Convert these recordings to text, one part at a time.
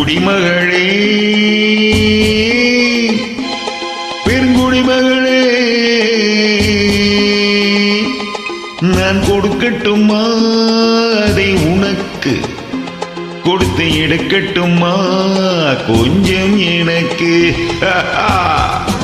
குடிமகளே. பெருங்குடிமகளே. நான் கொடுக்கட்டுமா? அதை உனக்கு கொடுத்து எடுக்கட்டுமா? கொஞ்சம் எனக்கு.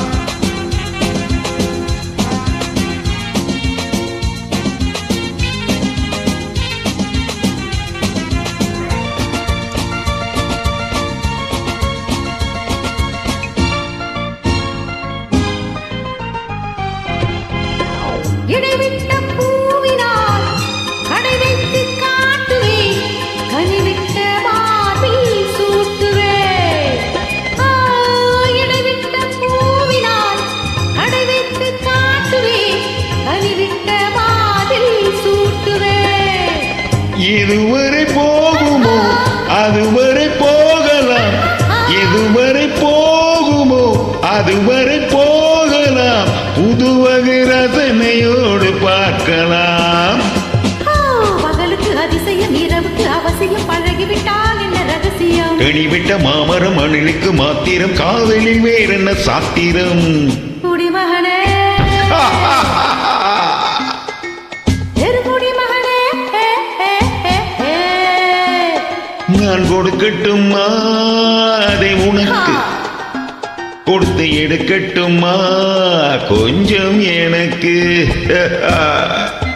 இதுவரை போகுமோ? அதுவரை போகலாம். எதுவரை போகுமோ? அதுவரை போகலாம். புது வகை ரசனையோடு பார்க்கலாம். பகலுக்கு அதிசயம் இரவுக்கு அவசியம் பழகிவிட்டால் என்ன ரகசியம்? கனிவிட்ட மாமரம் அணிலுக்கு மாத்திரம் காதலில் வேறென்ன சாத்திரம்? குடிமகனே. கொடுக்கட்டுமா அதை உனக்கு கொடுத்து எடுக்கட்டுமா? கொஞ்சம் எனக்கு.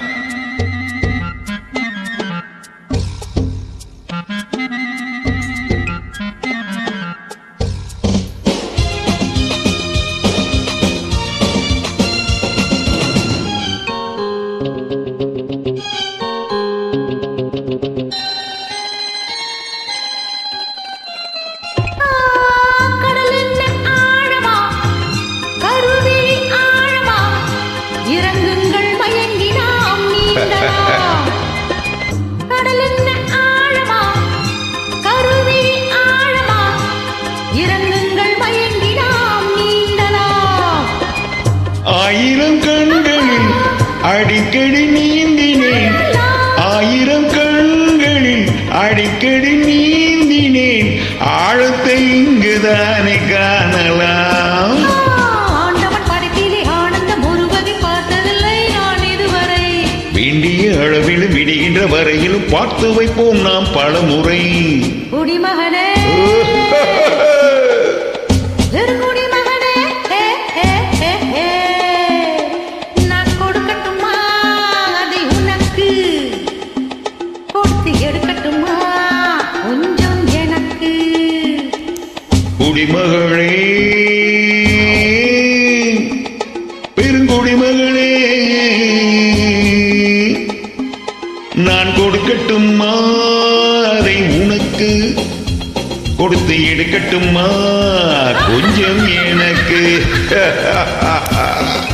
ஆயிரம் கண்களில் அடிக்கடி நீந்தினேன். ஆயிரம் கண்களில் அடிக்கடி நீந்தினேன். ஆழத்தை இங்குதானே காணலாம். வேண்டிய அளவில் விடுகின்ற வரையிலும் பார்த்து வைப்போம் நாம் பல முறை குடிமகனே நான் கொடுக்கட்டுமா அதை உனக்கு கொடுத்து எடுக்கட்டுமா கொஞ்சம் எனக்கு.